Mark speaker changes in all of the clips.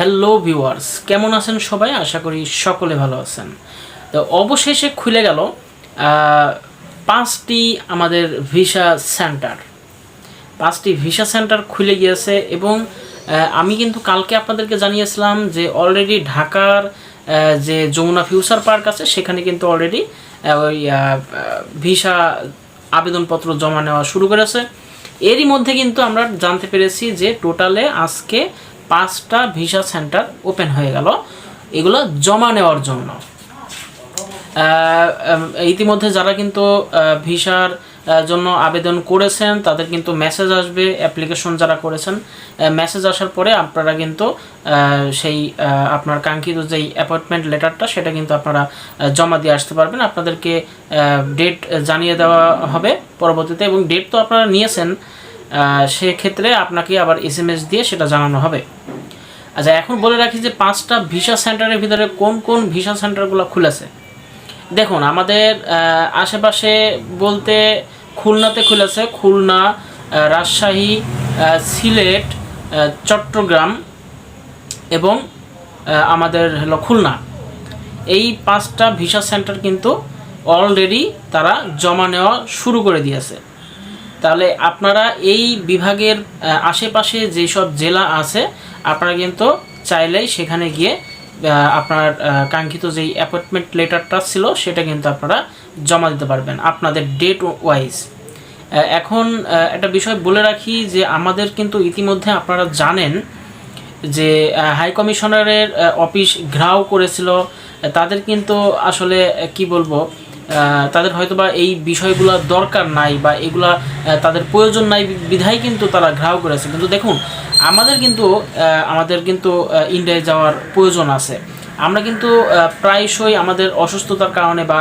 Speaker 1: Hello viewers কেমন আছেন সবাই? আশা করি সকলে ভালো আছেন। তো অবশেষে খুলে গেল পাঁচটি আমাদের ভিসা সেন্টার। পাঁচটি ভিসা সেন্টার খুলে গিয়েছে এবং আমি কিন্তু কালকে আপনাদেরকে জানিয়েছিলাম যে অলরেডি ঢাকার যে যমুনা ফিউচার পার্ক আছে, সেখানে কিন্তু অলরেডি ওই ভিসা আবেদনপত্র জমা নেওয়া শুরু করেছে। এরই মধ্যে কিন্তু আমরা জানতে পেরেছি যে টোটালে আজকে পাঁচটা ভিসা সেন্টার ওপেন হয়ে গেল। এগুলো জমা নেওয়ার জন্য। ইতিমধ্যে যারা কিন্তু ভিসার জন্য আবেদন করেছেন, তাদের কিন্তু মেসেজ আসবে, অ্যাপ্লিকেশন যারা করেছেন মেসেজ আসার পরে আপনারা কিন্তু সেই আপনার কাঙ্ক্ষিত যেই অ্যাপয়েন্টমেন্ট লেটারটা, সেটা কিন্তু আপনারা জমা দিয়ে আসতে পারবেন। আপনাদেরকে ডেট জানিয়ে দেওয়া হবে পরবর্তীতে এবং ডেট তো আপনারা নিয়েছেন সেক্ষেত্রে আপনাকে আবার এস এম এস দিয়ে সেটা জানানো হবে। আচ্ছা এখন বলে রাখি যে পাঁচটা ভিসা সেন্টারের ভিতরে কোন কোন ভিসা সেন্টারগুলো খুলেছে? দেখুন, আমাদের আশেপাশে বলতে খুলনাতে খুলেছে খুলনা রাজশাহী সিলেট চট্টগ্রাম এবং আমাদের হলো খুলনা। এই পাঁচটা ভিসা সেন্টার কিন্তু অলরেডি তারা জমা নেওয়া শুরু করে দিয়েছে। তাহলে আপনারা এই বিভাগের আশেপাশে যেসব জেলা আছে, আপনারা কিন্তু চাইলেই সেখানে গিয়ে আপনার কাঙ্ক্ষিত যেই অ্যাপয়েন্টমেন্ট লেটারটা ছিল, সেটা কিন্তু আপনারা জমা দিতে পারবেন আপনাদের ডেট ওয়াইজ এখন একটা বিষয় বলে রাখি যে আমাদের কিন্তু ইতিমধ্যে আপনারা জানেন যে হাই কমিশনারের অফিস ঘ্রাও করেছিল। তাদের কিন্তু আসলে কি বলব তাদের হয়তোবা এই বিষয়গুলো দরকার নাই বা এগুলা তাদের প্রয়োজন নাই বিধায় কিন্তু তারা ঘ্রাও করেছে কিন্তু দেখুন, আমাদের কিন্তু আমাদের কিন্তু ইন্ডিয়ায় যাওয়ার প্রয়োজন আছে। আমরা কিন্তু প্রায়শই আমাদের অসুস্থতার কারণে বা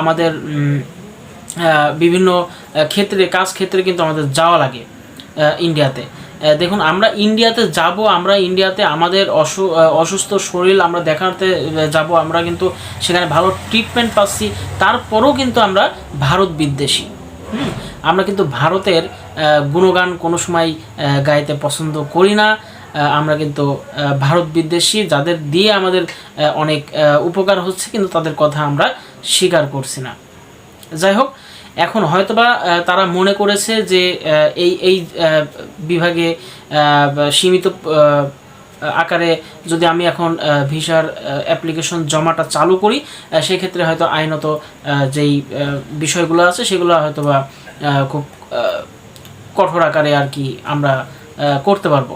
Speaker 1: আমাদের বিভিন্ন ক্ষেত্রে, কাজ ক্ষেত্রে কিন্তু আমাদের যাওয়া লাগে ইন্ডিয়াতে। দেখুন, আমরা ইন্ডিয়াতে যাব, আমরা ইন্ডিয়াতে আমাদের অসু অসুস্থ শরীর আমরা দেখাতে যাব, আমরা কিন্তু সেখানে ভালো ট্রিটমেন্ট পাচ্ছি। তারপরেও কিন্তু আমরা ভারত বিদ্বেষী। আমরা কিন্তু ভারতের গুণগান কোনো সময় গাইতে পছন্দ করি না। আমরা কিন্তু ভারত বিদ্বেষী, যাদের দিয়ে আমাদের অনেক উপকার হচ্ছে, কিন্তু তাদের কথা আমরা স্বীকার করছি না। যাই হোক এখন হয়তোবা তারা মনে করেছে যে এই এই বিভাগে সীমিত আকারে যদি আমি এখন ভিসার অ্যাপ্লিকেশন জমাটা চালু করি সেক্ষেত্রে হয়তো আইনত যেই বিষয়গুলো আছে সেগুলো হয়তোবা খুব কঠোর আকারে আর কি আমরা করতে পারব।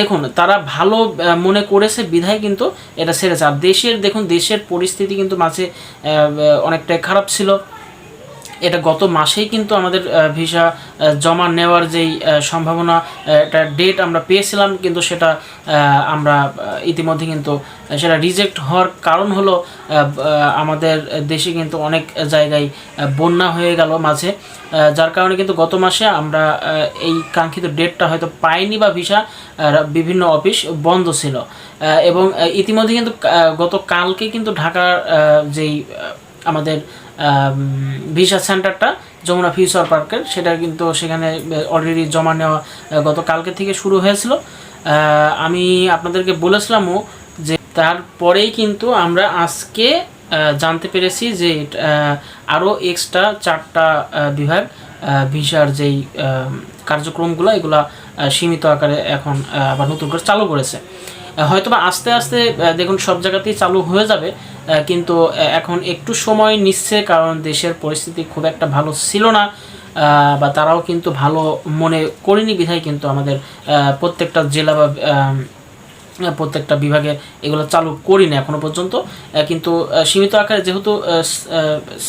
Speaker 1: দেখুন, তারা ভালো মনে করেছে, বিধায় কিন্তু এটা সেরেছে। আর দেশের, দেখুন, দেশের পরিস্থিতি কিন্তু মাঝে অনেকটাই খারাপ ছিল। এটা গত মাসেই কিন্তু আমাদের ভিসা জমা নেওয়ার যেই সম্ভাবনা একটা ডেট আমরা পেয়েছিলাম, কিন্তু সেটা আমরা ইতিমধ্যে কিন্তু সেটা রিজেক্ট হওয়ার কারণ হলো আমাদের দেশে কিন্তু অনেক জায়গায় বন্যা হয়ে গেল মাঝে যার কারণে কিন্তু গত মাসে আমরা এই কাঙ্ক্ষিত ডেটটা হয়তো পাইনি বা ভিসা বিভিন্ন অফিস বন্ধ ছিল এবং ইতিমধ্যে কিন্তু গত কালকে কিন্তু ঢাকার যেই আমাদের ভিসা সেন্টারটা যমুনা ফিউচার পার্কের। সেটা কিন্তু সেখানে অলরেডি জমা নেওয়া গত কালকে থেকে শুরু হয়েছিল। আমি আপনাদেরকে বলেছিলামও যে তারপরেই কিন্তু আমরা আজকে জানতে পেরেছি যে আরও এক্সট্রা চারটা বিভাগ ভিসার যেই কার্যক্রমগুলো, এগুলা সীমিত আকারে এখন আবার নতুন করে চালু করেছে। হয়তোবা আস্তে আস্তে দেখুন, সব জায়গাতেই চালু হয়ে যাবে কিন্তু এখন একটু সময় নিচ্ছে, কারণ দেশের পরিস্থিতি খুব একটা ভালো ছিল না বা তারাও কিন্তু ভালো মনে করেনি বিধায়, কিন্তু আমাদের প্রত্যেকটা জেলা বা প্রত্যেকটা বিভাগে এগুলো চালু করি না এখনও পর্যন্ত কিন্তু সীমিত আকারে যেহেতু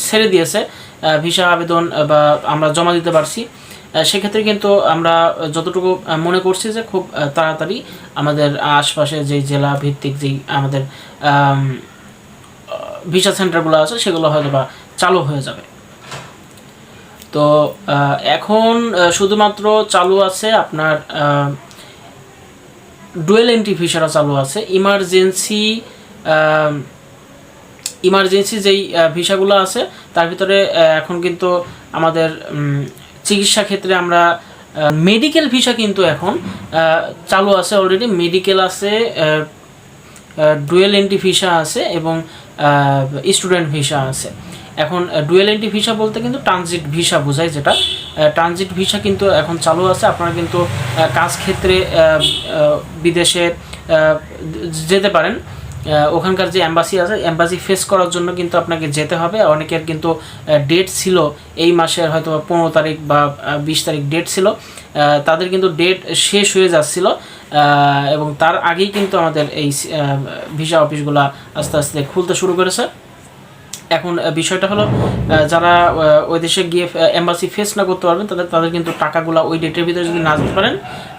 Speaker 1: ছেড়ে দিয়েছে ভিসা আবেদন বা আমরা জমা দিতে পারছি সেক্ষেত্রে কিন্তু আমরা যতটুকু মনে করছি যে খুব তাড়াতাড়ি আমাদের আশপাশে যেই জেলা ভিত্তিক যেই আমাদের ভিসা সেন্টারগুলো আছে, সেগুলো হয়তো বা চালু হয়ে যাবে। তো এখন শুধুমাত্র চালু আছে আপনার ডুয়েল এন্ট্রি ভিসাটা চালু আছে। ইমার্জেন্সি ইমার্জেন্সি যেই ভিসাগুলো আছে, তার ভিতরে এখন কিন্তু আমাদের চিকিৎসা ক্ষেত্রে আমরা মেডিকেল ভিসা কিন্তু এখন চালু আছে অলরেডি মেডিকেল আছে ডুয়েল এন্ট্রি ভিসা আছে এবং স্টুডেন্ট ভিসা আছে। এখন ডুয়েল এন্ট্রি ভিসা বলতে কিন্তু ট্রানজিট ভিসা বোঝায় যেটা। ট্রানজিট ভিসা কিন্তু এখন চালু আছে, আপনারা কিন্তু কাজ ক্ষেত্রে বিদেশে যেতে পারেন। ওখানকার যে অ্যাম্বাসি আছে অ্যাম্বাসি ফেস করার জন্য কিন্তু আপনাকে যেতে হবে। অনেকের কিন্তু ডেট ছিল এই মাসের হয়তো পনেরো তারিখ বা বিশ তারিখ ডেট ছিল। তাদের কিন্তু ডেট শেষ হয়ে যাচ্ছিল। এবং তার আগেই কিন্তু আমাদের এই ভিসা অফিসগুলো আস্তে আস্তে খুলতে শুরু করেছে। এখন বিষয়টা হলো যারা ওই দেশে গিয়ে এম্বাসি ফেস না করতে পারবেন, তাদের তাদের কিন্তু টাকাগুলো ওই ডেটের ভিতরে যদি না যেতে পারেন,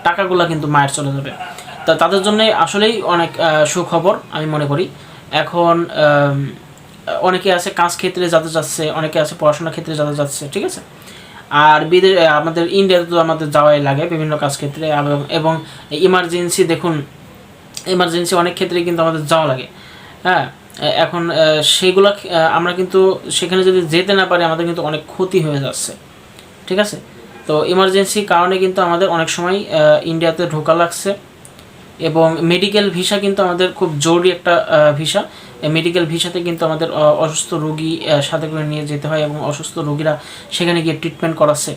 Speaker 1: টাকাগুলো কিন্তু মায়ের চলে যাবে। তা তাদের জন্য আসলেই অনেক সুখবর আমি মনে করি। এখন অনেকে আছে কাজ ক্ষেত্রে যাতে যাচ্ছে, অনেকে আছে পড়াশোনার ক্ষেত্রে যাতে যাচ্ছে, ঠিক আছে? আর বিদেশ আমাদের ইন্ডিয়াতে তো আমাদের যাওয়াই লাগে বিভিন্ন কাজ ক্ষেত্রে এবং- ইমার্জেন্সি দেখুন এমার্জেন্সি অনেক ক্ষেত্রে কিন্তু আমাদের যাওয়া লাগে। হ্যাঁ এখন সেগুলো আমরা কিন্তু সেখানে যদি যেতে না পারি, আমাদের কিন্তু অনেক ক্ষতি হয়ে যাচ্ছে, ঠিক আছে? তো ইমার্জেন্সি কারণে কিন্তু আমাদের অনেক সময় ইন্ডিয়াতে ঢোকা লাগছে। এবং মেডিকেল ভিসা কিন্তু আমাদের খুব জরুরি একটা ভিসা মেডিকেল ভিসাতে কিন্তু আমাদের অসুস্থ রোগী সাথে করে নিয়ে যেতে হয় এবং অসুস্থ রোগীরা সেখানে গিয়ে ট্রিটমেন্ট করাচ্ছে।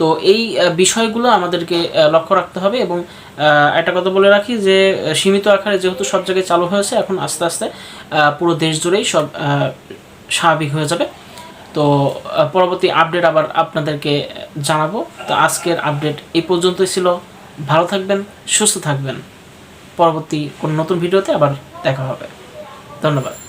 Speaker 1: তো এই বিষয়গুলো আমাদেরকে লক্ষ্য রাখতে হবে এবং একটা কথা বলে রাখি যে সীমিত আকারে যেহেতু সব জায়গায় চালু হয়েছে, এখন আস্তে আস্তে পুরো দেশ জুড়েই সব স্বাভাবিক হয়ে যাবে। তো পরবর্তী আপডেট আবার আপনাদেরকে জানাব। তো আজকের আপডেট এই পর্যন্তই ছিল। ভালো থাকবেন, সুস্থ থাকবেন। পরবর্তী কোনো নতুন ভিডিওতে আবার দেখা হবে। ধন্যবাদ।